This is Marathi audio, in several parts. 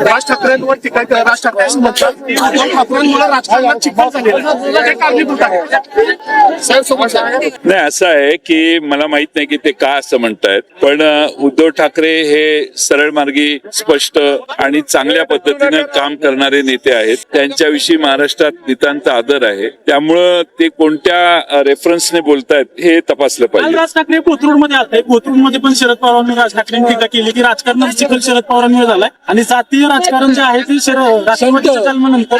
राज ठाकरेंवर टीका केली. राज ठाकरे असं म्हणतात की उद्धव ठाकरेंमुळे राजकारणात चिखल झालेलं. नाही असं आहे की मला माहीत नाही की ते का असं म्हणतायत पण उद्धव ठाकरे हे सरळ मार्गी स्पष्ट आणि चांगल्या पद्धतीनं काम करणारे नेते आहेत. त्यांच्याविषयी महाराष्ट्रात नितांत आदर आहे. त्यामुळं ते कोणत्या रेफरन्सने बोलतायत हे तपासलं पाहिजे. राज ठाकरे कोथरूडमध्ये आले कोथरूडमध्ये पण शरद पवारांनी राज ठाकरेंनी टीका केली की राजकारणात चिखल शरद पवारांमुळे झालाय. आणि राजकारण जे आहे ते राष्ट्रवादीच्या जन्मानंतर.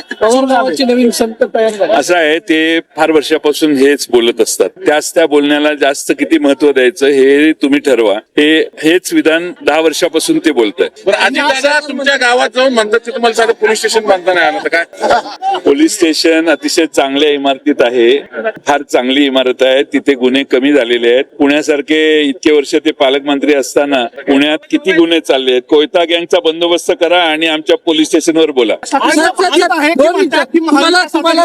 नवीन संत तयार झाले. असं आहे ते फार वर्षापासून हेच बोलत असतात. त्याच त्या बोलण्याला जास्त किती महत्त्व द्यायचं हे तुम्ही ठरवा. हे हेच विधान दहा वर्षापासून ते बोलत आहे बरं दादा तुमच्या गावात जाऊन म्हणतात की तुम्हाला साधं पोलीस स्टेशन बांधता नाही आलं तर काय? पोलीस स्टेशन अतिशय चांगल्या इमारतीत आहे. फार चांगली इमारत आहे. तिथे गुन्हे कमी झालेले आहेत. पुण्यासारखे इतके वर्ष ते पालकमंत्री असताना पुण्यात किती गुन्हे चालले आहेत? कोयता गँगचा बंदोबस्त करा आणि आमच्या पोलीस स्टेशनवर बोला.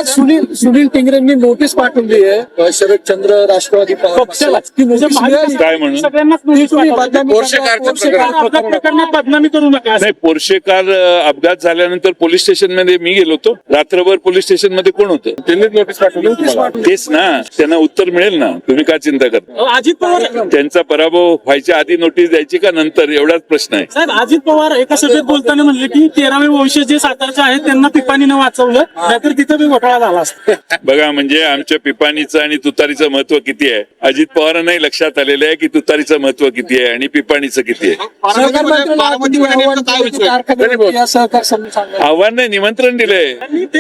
सुनील सुनील टिंगरेंनी नोटीस पाठवली आहे. शरदचंद्र राष्ट्रवादी म्हणजे काय म्हणून. बदनामी पोर्शे करणार, कारचं पोर्शे प्रकरण. कार नका. नाही पोर्शे कार अ, अपघात झाल्यानंतर पोलीस स्टेशनमध्ये मी गेलो होतो. रात्रभर पोलीस स्टेशनमध्ये कोण होतं? त्यांनीच नोटीस पाठवली तेच ना. त्यांना उत्तर मिळेल ना. तुम्ही का चिंता करता? अजित पवार त्यांचा पराभव व्हायच्या आधी नोटीस द्यायची का नंतर? एवढाच प्रश्न आहे. साहेब अजित पवार एका सभेत बोलताना म्हणले की तेरावे वंश जे सातारचे आहेत त्यांना पिपाणीनं वाचवलं नाहीतर तिथं बी घोटाळा झाला असता. बघा म्हणजे आमच्या पिपाणीचं आणि तुतारीचं महत्त्व किती आहे? अजित पवारांनाही लक्षात आलेलं आहे की तुतारीचं महत्त्व किती आहे आणि पिपाणीचं किती आहे. सहकार मंत्र्याला आपण आव्हान निमंत्रण दिलंय.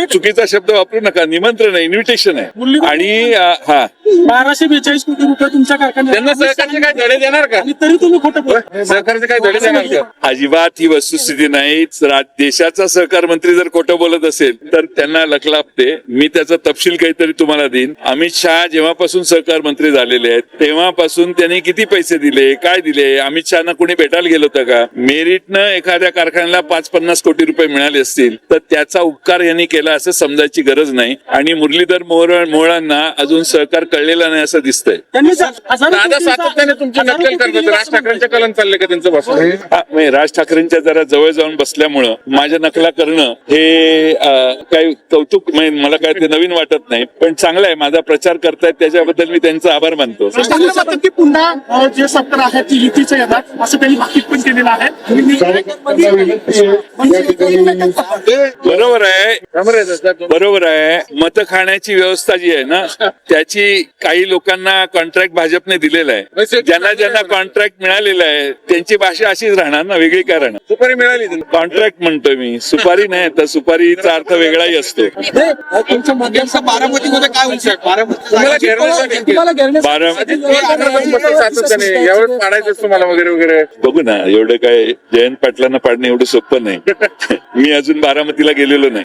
चुकीचा शब्द वापरू नका. निमंत्रण आहे इन्व्हिटेशन आहे. आणि हा. बाराशे बेचाळीस कोटी रुपये तुमच्या कारखान्यात. त्यांना सहकारचे काय धडे देणार का? आणि तरी तुम्ही खोटं बोलता. सहकारचे काय धडे देणार का? अजिबात ही वस्तुस्थिती नाही रा- देशाचा सहकार मंत्री जर खोटं बोलत असेल तर त्यांना लखलापते. मी त्याचा तपशील काहीतरी तुम्हाला देईन. अमित शहा जेव्हापासून सहकार मंत्री झालेले आहेत तेव्हापासून त्यांनी किती पैसे दिले काय दिले? अमित शहाना कोणी भेटायला गेलो होतं का? मेरिटनं एखाद्या कारखान्याला पाच पन्नास कोटी रुपये मिळाले असतील तर त्याचा उपकार यांनी केला असं समजायची गरज नाही. आणि मुरलीधर मोहोळ मोहळांना अजून सहकार कळलेला नाही असं दिसतंय. दादा सातत्याने तुमची नक्कल करतात. राज ठाकरेंच्या कलन चालले का त्यांचं म्हणजे राज ठाकरेंच्या जरा जवळ जाऊन बसल्यामुळं माझ्या नकला करणं हे काही कौतुक म्हणजे मला काय ते नवीन वाटत नाही. पण चांगलं आहे माझा प्रचार करतायत त्याच्याबद्दल मी त्यांचा आभार मानतो. पुन्हा जे सत्तर आहेत ती युतीचं येतात. असं त्यांनी भाकीत पण केलेलं आहे. बरोबर आहे. बरोबर आहे. मत खाण्याची व्यवस्था जी आहे ना त्याची काही लोकांना कॉन्ट्रॅक्ट भाजपने दिलेला आहे. ज्यांना ज्यांना कॉन्ट्रॅक्ट मिळालेला आहे त्यांची भाषा अशीच राहणार ना वेगळी काय राहणार सुपारी मिळाली. कॉन्ट्रॅक्ट म्हणतोय मी. सुपारी नाही तर सुपारीचा अर्थ वेगळाही असतो. तुम्हाला वगैरे वगैरे. बघू ना एवढं काय जयंत पाटलांना पाडणं एवढं सोपं नाही. मी अजून बारामतीला गेलेलो नाही.